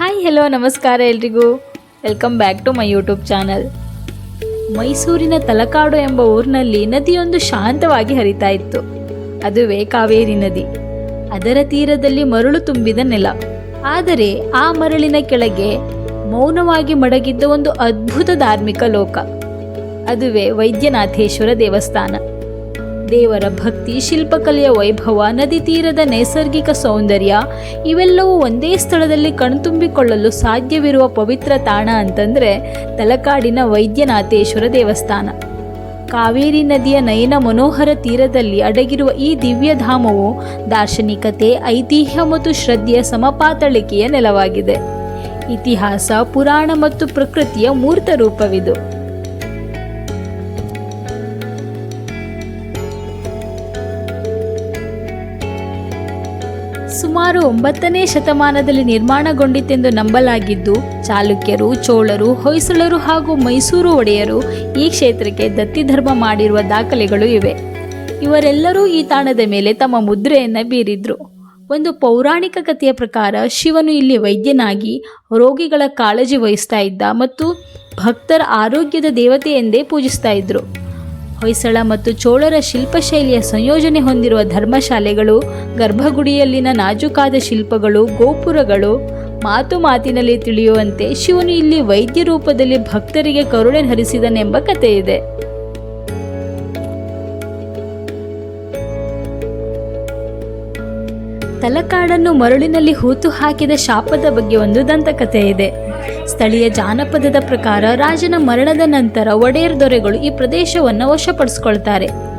Hi hello ನಮಸ್ಕಾರ ಎಲ್ರಿಗೂ. Welcome back to my YouTube channel ಮೈಸೂರಿನ ತಲಕಾಡು ಎಂಬ ಊರಿನಲ್ಲಿ ನದಿಯೊಂದು ಶಾಂತವಾಗಿ ಹರಿತಾ ಇತ್ತು. ಅದುವೇ ಕಾವೇರಿ ನದಿ. ಅದರ ತೀರದಲ್ಲಿ ಮರಳು ತುಂಬಿದ ನೆಲ. ಆದರೆ ಆ ಮರಳಿನ ಕೆಳಗೆ ಮೌನವಾಗಿ ಮಡಗಿದ್ದ ಒಂದು ಅದ್ಭುತ ಧಾರ್ಮಿಕ ಲೋಕ. ಅದುವೇ ವೈದ್ಯನಾಥೇಶ್ವರ ದೇವಸ್ಥಾನ. ದೇವರ ಭಕ್ತಿ, ಶಿಲ್ಪಕಲೆಯ ವೈಭವ, ನದಿ ತೀರದ ನೈಸರ್ಗಿಕ ಸೌಂದರ್ಯ, ಇವೆಲ್ಲವೂ ಒಂದೇ ಸ್ಥಳದಲ್ಲಿ ಕಣ್ತುಂಬಿಕೊಳ್ಳಲು ಸಾಧ್ಯವಿರುವ ಪವಿತ್ರ ತಾಣ ಅಂತಂದರೆ ತಲಕಾಡಿನ ವೈದ್ಯನಾಥೇಶ್ವರ ದೇವಸ್ಥಾನ. ಕಾವೇರಿ ನದಿಯ ನಯನ ಮನೋಹರ ತೀರದಲ್ಲಿ ಅಡಗಿರುವ ಈ ದಿವ್ಯಧಾಮವು ದಾರ್ಶನಿಕತೆ, ಐತಿಹ್ಯ ಮತ್ತು ಶ್ರದ್ಧೆಯ ಸಮಪಾತಳಿಕೆಯ ನೆಲವಾಗಿದೆ. ಇತಿಹಾಸ, ಪುರಾಣ ಮತ್ತು ಪ್ರಕೃತಿಯ ಮೂರ್ತ ರೂಪವಿದು. ಸುಮಾರು ಒಂಬತ್ತನೇ ಶತಮಾನದಲ್ಲಿ ನಿರ್ಮಾಣಗೊಂಡಿತೆಂದು ನಂಬಲಾಗಿದ್ದು, ಚಾಲುಕ್ಯರು, ಚೋಳರು, ಹೊಯ್ಸಳರು ಹಾಗೂ ಮೈಸೂರು ಒಡೆಯರು ಈ ಕ್ಷೇತ್ರಕ್ಕೆ ದತ್ತಿ ಧರ್ಮ ಮಾಡಿರುವ ದಾಖಲೆಗಳು ಇವೆ. ಇವರೆಲ್ಲರೂ ಈ ತಾಣದ ಮೇಲೆ ತಮ್ಮ ಮುದ್ರೆಯನ್ನು ಬೀರಿದ್ರು. ಒಂದು ಪೌರಾಣಿಕ ಕಥೆಯ ಪ್ರಕಾರ, ಶಿವನು ಇಲ್ಲಿ ವೈದ್ಯನಾಗಿ ರೋಗಿಗಳ ಕಾಳಜಿ ವಹಿಸ್ತಾ ಇದ್ದ ಮತ್ತು ಭಕ್ತರ ಆರೋಗ್ಯದ ದೇವತೆ ಎಂದೇ ಪೂಜಿಸ್ತಾ ಇದ್ರು. ಹೊಯ್ಸಳ ಮತ್ತು ಚೋಳರ ಶಿಲ್ಪಶೈಲಿಯ ಸಂಯೋಜನೆ ಹೊಂದಿರುವ ಧರ್ಮಶಾಲೆಗಳು, ಗರ್ಭಗುಡಿಯಲ್ಲಿನ ನಾಜೂಕಾದ ಶಿಲ್ಪಗಳು, ಗೋಪುರಗಳು, ಮಾತು ಮಾತಿನಲ್ಲಿ ತಿಳಿಯುವಂತೆ ಶಿವನು ಇಲ್ಲಿ ವೈದ್ಯ ರೂಪದಲ್ಲಿ ಭಕ್ತರಿಗೆ ಕರುಣೆ ಹರಿಸಿದನೆಂಬ ಕಥೆ ಇದೆ ತಲಕಾಡನ್ನು ಮರಳಿನಲ್ಲಿ ಹೂತು ಹಾಕಿದ ಶಾಪದ ಬಗ್ಗೆ ಒಂದು ದಂತಕಥೆ ಇದೆ ಸ್ಥಳೀಯ ಜಾನಪದದ ಪ್ರಕಾರ ರಾಜನ ಮರಣದ ನಂತರ ಒಡೆಯರ್ ದೊರೆಗಳು ಈ ಪ್ರದೇಶವನ್ನು ವಶಪಡಿಸ್ಕೊಳ್ತಾರೆ.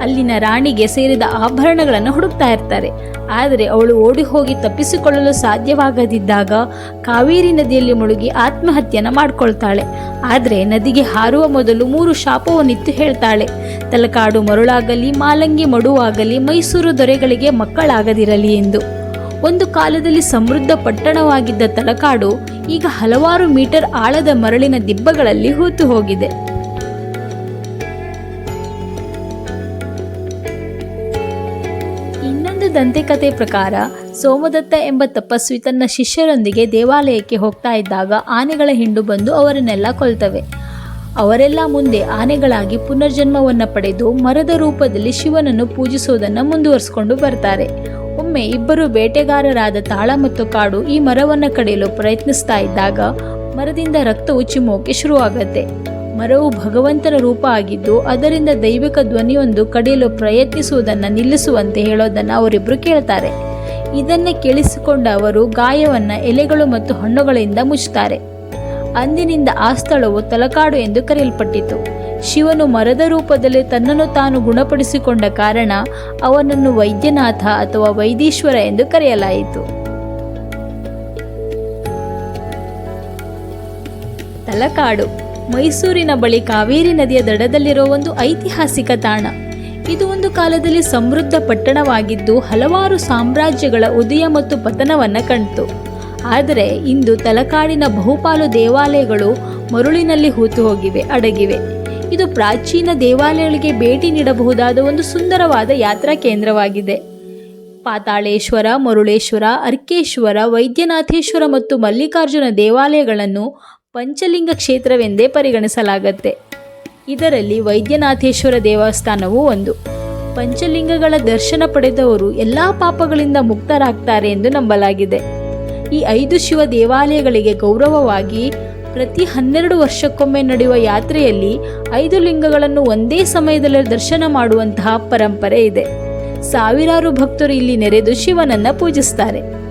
ಅಲ್ಲಿನ ರಾಣಿಗೆ ಸೇರಿದ ಆಭರಣಗಳನ್ನು ಹುಡುಕ್ತಾ ಇರ್ತಾರೆ. ಆದರೆ ಅವಳು ಓಡಿ ಹೋಗಿ ತಪ್ಪಿಸಿಕೊಳ್ಳಲು ಸಾಧ್ಯವಾಗದಿದ್ದಾಗ ಕಾವೇರಿ ನದಿಯಲ್ಲಿ ಮುಳುಗಿ ಆತ್ಮಹತ್ಯೆಯನ್ನು ಮಾಡಿಕೊಳ್ತಾಳೆ. ಆದರೆ ನದಿಗೆ ಹಾರುವ ಮೊದಲು ಮೂರು ಶಾಪವನ್ನಿತ್ತು ಹೇಳ್ತಾಳೆ. ತಲಕಾಡು ಮರುಳಾಗಲಿ, ಮಾಲಂಗಿ ಮಡುವಾಗಲಿ, ಮೈಸೂರು ದೊರೆಗಳಿಗೆ ಮಕ್ಕಳಾಗದಿರಲಿ ಎಂದು. ಒಂದು ಕಾಲದಲ್ಲಿ ಸಮೃದ್ಧ ಪಟ್ಟಣವಾಗಿದ್ದ ತಲಕಾಡು ಈಗ ಹಲವಾರು ಮೀಟರ್ ಆಳದ ಮರಳಿನ ದಿಬ್ಬಗಳಲ್ಲಿ ಹೂತು ಹೋಗಿದೆ. ಇನ್ನೊಂದು ದಂತೆಕತೆ ಪ್ರಕಾರ, ಸೋಮದತ್ತ ಎಂಬ ತಪಸ್ವಿ ತನ್ನ ಶಿಷ್ಯರೊಂದಿಗೆ ದೇವಾಲಯಕ್ಕೆ ಹೋಗ್ತಾ ಇದ್ದಾಗ ಆನೆಗಳ ಹಿಂಡು ಬಂದು ಅವರನ್ನೆಲ್ಲ ಕೊಲ್ತವೆ. ಅವರೆಲ್ಲ ಮುಂದೆ ಆನೆಗಳಾಗಿ ಪುನರ್ಜನ್ಮವನ್ನು ಪಡೆದು ಮರದ ರೂಪದಲ್ಲಿ ಶಿವನನ್ನು ಪೂಜಿಸುವುದನ್ನು ಮುಂದುವರಿಸಿಕೊಂಡು ಬರ್ತಾರೆ. ಒಮ್ಮೆ ಇಬ್ಬರು ಬೇಟೆಗಾರರಾದ ತಾಳ ಮತ್ತು ಕಾಡು ಈ ಮರವನ್ನು ಕಡಿಯಲು ಪ್ರಯತ್ನಿಸ್ತಾ ಇದ್ದಾಗ ಮರದಿಂದ ರಕ್ತವು ಚಿಮ್ಮೋಕೆ ಶುರುವಾಗತ್ತೆ. ಮರವು ಭಗವಂತನ ರೂಪ ಆಗಿದ್ದು ಅದರಿಂದ ದೈವಿಕ ಧ್ವನಿಯೊಂದು ಕಡಿಯಲು ಪ್ರಯತ್ನಿಸುವುದನ್ನು ನಿಲ್ಲಿಸುವಂತೆ ಹೇಳೋದನ್ನು ಅವರಿಬ್ಬರು ಕೇಳ್ತಾರೆ. ಇದನ್ನೇ ಕೇಳಿಸಿಕೊಂಡ ಅವರು ಗಾಯವನ್ನು ಎಲೆಗಳು ಮತ್ತು ಹಣ್ಣುಗಳಿಂದ ಮುಚ್ಚುತ್ತಾರೆ. ಅಂದಿನಿಂದ ಆ ಸ್ಥಳವು ತಲಕಾಡು ಎಂದು ಕರೆಯಲ್ಪಟ್ಟಿತು. ಶಿವನು ಮರದ ರೂಪದಲ್ಲಿ ತನ್ನನ್ನು ತಾನು ಗುಣಪಡಿಸಿಕೊಂಡ ಕಾರಣ ಅವನನ್ನು ವೈದ್ಯನಾಥ ಅಥವಾ ವೈದೀಶ್ವರ ಎಂದು ಕರೆಯಲಾಯಿತು. ತಲಕಾಡು, ಮೈಸೂರಿನ ಬಳಿ ಕಾವೇರಿ ನದಿಯ ದಡದಲ್ಲಿರುವ ಒಂದು ಐತಿಹಾಸಿಕ ತಾಣ. ಇದು ಒಂದು ಕಾಲದಲ್ಲಿ ಸಮೃದ್ಧ ಪಟ್ಟಣವಾಗಿದ್ದು ಹಲವಾರು ಸಾಮ್ರಾಜ್ಯಗಳ ಉದಯ ಮತ್ತು ಪತನವನ್ನು ಕಂಡಿತು. ಆದರೆ ಇಂದು ತಲಕಾಡಿನ ಬಹುಪಾಲು ದೇವಾಲಯಗಳು ಮರುಳಿನಲ್ಲಿ ಹೂತು ಹೋಗಿವೆ, ಅಡಗಿವೆ. ಇದು ಪ್ರಾಚೀನ ದೇವಾಲಯಗಳಿಗೆ ಭೇಟಿ ನೀಡಬಹುದಾದ ಒಂದು ಸುಂದರವಾದ ಯಾತ್ರಾ ಕೇಂದ್ರವಾಗಿದೆ. ಪಾತಾಳೇಶ್ವರ, ಮರುಳೇಶ್ವರ, ಅರ್ಕೇಶ್ವರ, ವೈದ್ಯನಾಥೇಶ್ವರ ಮತ್ತು ಮಲ್ಲಿಕಾರ್ಜುನ ದೇವಾಲಯಗಳನ್ನು ಪಂಚಲಿಂಗ ಕ್ಷೇತ್ರವೆಂದೇ ಪರಿಗಣಿಸಲಾಗತ್ತೆ. ಇದರಲ್ಲಿ ವೈದ್ಯನಾಥೇಶ್ವರ ದೇವಸ್ಥಾನವೂ ಒಂದು. ಪಂಚಲಿಂಗಗಳ ದರ್ಶನ ಪಡೆದವರು ಎಲ್ಲ ಪಾಪಗಳಿಂದ ಮುಕ್ತರಾಗ್ತಾರೆ ಎಂದು ನಂಬಲಾಗಿದೆ. ಈ ಐದು ಶಿವ ದೇವಾಲಯಗಳಿಗೆ ಗೌರವವಾಗಿ ಪ್ರತಿ ಹನ್ನೆರಡು ವರ್ಷಕ್ಕೊಮ್ಮೆ ನಡೆಯುವ ಯಾತ್ರೆಯಲ್ಲಿ ಐದು ಲಿಂಗಗಳನ್ನು ಒಂದೇ ಸಮಯದಲ್ಲಿ ದರ್ಶನ ಮಾಡುವಂತಹ ಪರಂಪರೆ ಇದೆ. ಸಾವಿರಾರು ಭಕ್ತರು ಇಲ್ಲಿ ನೆರೆದು ಶಿವನನ್ನ ಪೂಜಿಸ್ತಾರೆ.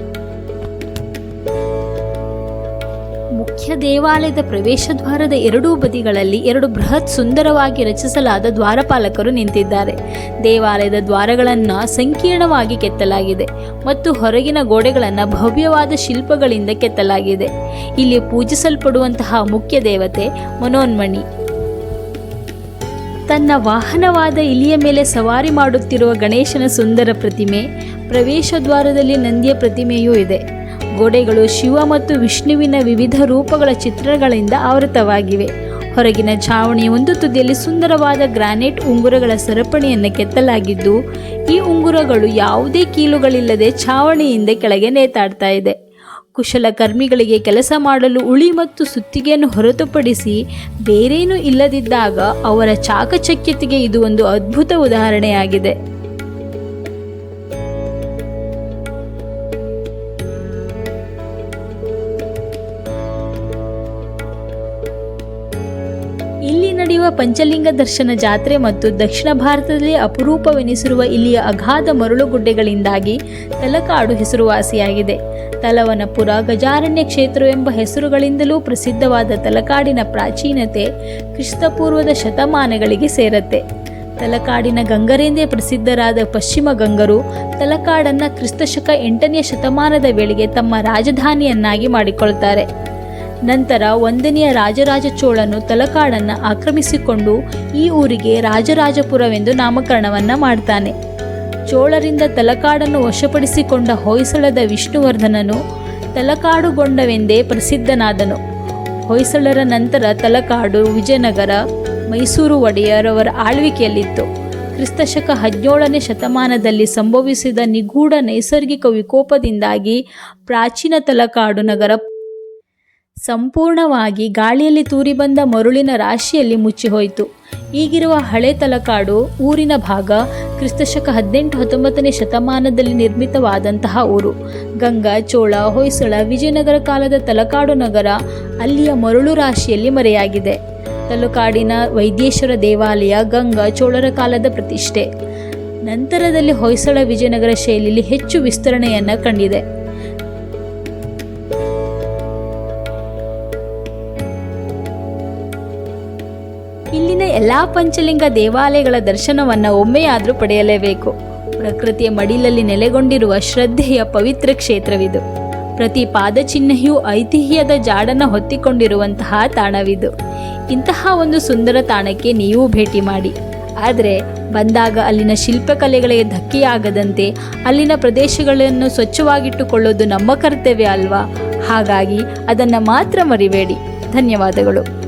ಮುಖ್ಯ ದೇವಾಲಯದ ಪ್ರವೇಶ ದ್ವಾರದ ಎರಡೂ ಬದಿಗಳಲ್ಲಿ ಎರಡು ಬೃಹತ್ ಸುಂದರವಾಗಿ ರಚಿಸಲಾದ ದ್ವಾರಪಾಲಕರು ನಿಂತಿದ್ದಾರೆ. ದೇವಾಲಯದ ದ್ವಾರಗಳನ್ನು ಸಂಕೀರ್ಣವಾಗಿ ಕೆತ್ತಲಾಗಿದೆ ಮತ್ತು ಹೊರಗಿನ ಗೋಡೆಗಳನ್ನು ಭವ್ಯವಾದ ಶಿಲ್ಪಗಳಿಂದ ಕೆತ್ತಲಾಗಿದೆ. ಇಲ್ಲಿ ಪೂಜಿಸಲ್ಪಡುವಂತಹ ಮುಖ್ಯ ದೇವತೆ ಮನೋನ್ಮಣಿ. ತನ್ನ ವಾಹನವಾದ ಇಲಿಯ ಮೇಲೆ ಸವಾರಿ ಮಾಡುತ್ತಿರುವ ಗಣೇಶನ ಸುಂದರ ಪ್ರತಿಮೆ ಪ್ರವೇಶ ದ್ವಾರದಲ್ಲಿ ನಂದಿಯ ಪ್ರತಿಮೆಯೂ ಇದೆ. ಗೋಡೆಗಳು ಶಿವ ಮತ್ತು ವಿಷ್ಣುವಿನ ವಿವಿಧ ರೂಪಗಳ ಚಿತ್ರಗಳಿಂದ ಆವೃತವಾಗಿವೆ. ಹೊರಗಿನ ಛಾವಣಿಯ ಒಂದು ತುದಿಯಲ್ಲಿ ಸುಂದರವಾದ ಗ್ರಾನೈಟ್ ಉಂಗುರಗಳ ಸರಪಣಿಯನ್ನು ಕೆತ್ತಲಾಗಿದ್ದು, ಈ ಉಂಗುರಗಳು ಯಾವುದೇ ಕೀಲುಗಳಿಲ್ಲದೆ ಛಾವಣಿಯಿಂದ ಕೆಳಗೆ ನೇತಾಡ್ತಾ ಇದೆ. ಕುಶಲಕರ್ಮಿಗಳಿಗೆ ಕೆಲಸ ಮಾಡಲು ಉಳಿ ಮತ್ತು ಸುತ್ತಿಗೆಯನ್ನು ಹೊರತುಪಡಿಸಿ ಬೇರೇನೂ ಇಲ್ಲದಿದ್ದಾಗ ಅವರ ಚಾಕಚಕ್ಯತೆಗೆ ಇದು ಒಂದು ಅದ್ಭುತ ಉದಾಹರಣೆಯಾಗಿದೆ. ಇಲ್ಲಿ ನಡೆಯುವ ಪಂಚಲಿಂಗ ದರ್ಶನ ಜಾತ್ರೆ ಮತ್ತು ದಕ್ಷಿಣ ಭಾರತದಲ್ಲಿ ಅಪರೂಪವೆನಿಸಿರುವ ಇಲ್ಲಿಯ ಅಗಾಧ ಮರಳುಗುಡ್ಡೆಗಳಿಂದಾಗಿ ತಲಕಾಡು ಹೆಸರುವಾಸಿಯಾಗಿದೆ. ತಲವನಪುರ, ಗಜಾರಣ್ಯ ಕ್ಷೇತ್ರವೆಂಬ ಹೆಸರುಗಳಿಂದಲೂ ಪ್ರಸಿದ್ಧವಾದ ತಲಕಾಡಿನ ಪ್ರಾಚೀನತೆ ಕ್ರಿಸ್ತಪೂರ್ವದ ಶತಮಾನಗಳಿಗೆ ಸೇರತ್ತೆ. ತಲಕಾಡಿನ ಗಂಗರೆಂದೇ ಪ್ರಸಿದ್ಧರಾದ ಪಶ್ಚಿಮ ಗಂಗರು ತಲಕಾಡನ್ನು ಕ್ರಿಸ್ತಶಕ ಎಂಟನೆಯ ಶತಮಾನದ ವೇಳೆಗೆ ತಮ್ಮ ರಾಜಧಾನಿಯನ್ನಾಗಿ ಮಾಡಿಕೊಳ್ತಾರೆ. ನಂತರ ಒಂದನೆಯ ರಾಜರಾಜ ಚೋಳನು ತಲಕಾಡನ್ನು ಆಕ್ರಮಿಸಿಕೊಂಡು ಈ ಊರಿಗೆ ರಾಜರಾಜಪುರವೆಂದು ನಾಮಕರಣವನ್ನ ಮಾಡ್ತಾನೆ. ಚೋಳರಿಂದ ತಲಕಾಡನ್ನು ವಶಪಡಿಸಿಕೊಂಡ ಹೊಯ್ಸಳದ ವಿಷ್ಣುವರ್ಧನನು ತಲಕಾಡುಗೊಂಡವೆಂದೇ ಪ್ರಸಿದ್ಧನಾದನು. ಹೊಯ್ಸಳರ ನಂತರ ತಲಕಾಡು, ವಿಜಯನಗರ, ಮೈಸೂರು ಒಡೆಯರವರ ಆಳ್ವಿಕೆಯಲ್ಲಿತ್ತು. ಕ್ರಿಸ್ತಶಕ ಹದಿನೇಳನೇ ಶತಮಾನದಲ್ಲಿ ಸಂಭವಿಸಿದ ನಿಗೂಢ ನೈಸರ್ಗಿಕ ವಿಕೋಪದಿಂದಾಗಿ ಪ್ರಾಚೀನ ತಲಕಾಡು ನಗರ ಸಂಪೂರ್ಣವಾಗಿ ಗಾಳಿಯಲ್ಲಿ ತೂರಿ ಬಂದ ಮರುಳಿನ ರಾಶಿಯಲ್ಲಿ ಮುಚ್ಚಿಹೋಯಿತು. ಈಗಿರುವ ಹಳೆ ತಲಕಾಡು, ಊರಿನ ಭಾಗ, ಕ್ರಿಸ್ತಶಕ ಹದಿನೆಂಟು ಹತ್ತೊಂಬತ್ತನೇ ಶತಮಾನದಲ್ಲಿ ನಿರ್ಮಿತವಾದಂತಹ ಊರು. ಗಂಗಾ, ಚೋಳ, ಹೊಯ್ಸಳ, ವಿಜಯನಗರ ಕಾಲದ ತಲಕಾಡು ನಗರ ಅಲ್ಲಿಯ ಮರುಳು ರಾಶಿಯಲ್ಲಿ ಮರೆಯಾಗಿದೆ. ತಲಕಾಡಿನ ವೈದ್ಯೇಶ್ವರ ದೇವಾಲಯ, ಗಂಗಾ, ಚೋಳರ ಕಾಲದ ಪ್ರತಿಷ್ಠೆ. ನಂತರದಲ್ಲಿ ಹೊಯ್ಸಳ, ವಿಜಯನಗರ ಶೈಲಿಯಲ್ಲಿ ಹೆಚ್ಚು ವಿಸ್ತರಣೆಯನ್ನು ಕಂಡಿದೆ. ಎಲ್ಲಾ ಪಂಚಲಿಂಗ ದೇವಾಲಯಗಳ ದರ್ಶನವನ್ನು ಒಮ್ಮೆಯಾದರೂ ಪಡೆಯಲೇಬೇಕು. ಪ್ರಕೃತಿಯ ಮಡಿಲಲ್ಲಿ ನೆಲೆಗೊಂಡಿರುವ ಶ್ರದ್ಧೆಯ ಪವಿತ್ರ ಕ್ಷೇತ್ರವಿದು. ಪ್ರತಿ ಪಾದಚಿಹ್ನೆಯೂ ಐತಿಹ್ಯದ ಜಾಡನ್ನು ಹೊತ್ತಿಕೊಂಡಿರುವಂತಹ ತಾಣವಿದು. ಇಂತಹ ಒಂದು ಸುಂದರ ತಾಣಕ್ಕೆ ನೀವು ಭೇಟಿ ಮಾಡಿ. ಆದರೆ ಬಂದಾಗ ಅಲ್ಲಿನ ಶಿಲ್ಪಕಲೆಗಳಿಗೆ ಧಕ್ಕೆಯಾಗದಂತೆ ಅಲ್ಲಿನ ಪ್ರದೇಶಗಳನ್ನು ಸ್ವಚ್ಛವಾಗಿಟ್ಟುಕೊಳ್ಳೋದು ನಮ್ಮ ಕರ್ತವ್ಯ ಅಲ್ವಾ? ಹಾಗಾಗಿ ಅದನ್ನು ಮಾತ್ರ ಮರಿಬೇಡಿ. ಧನ್ಯವಾದಗಳು.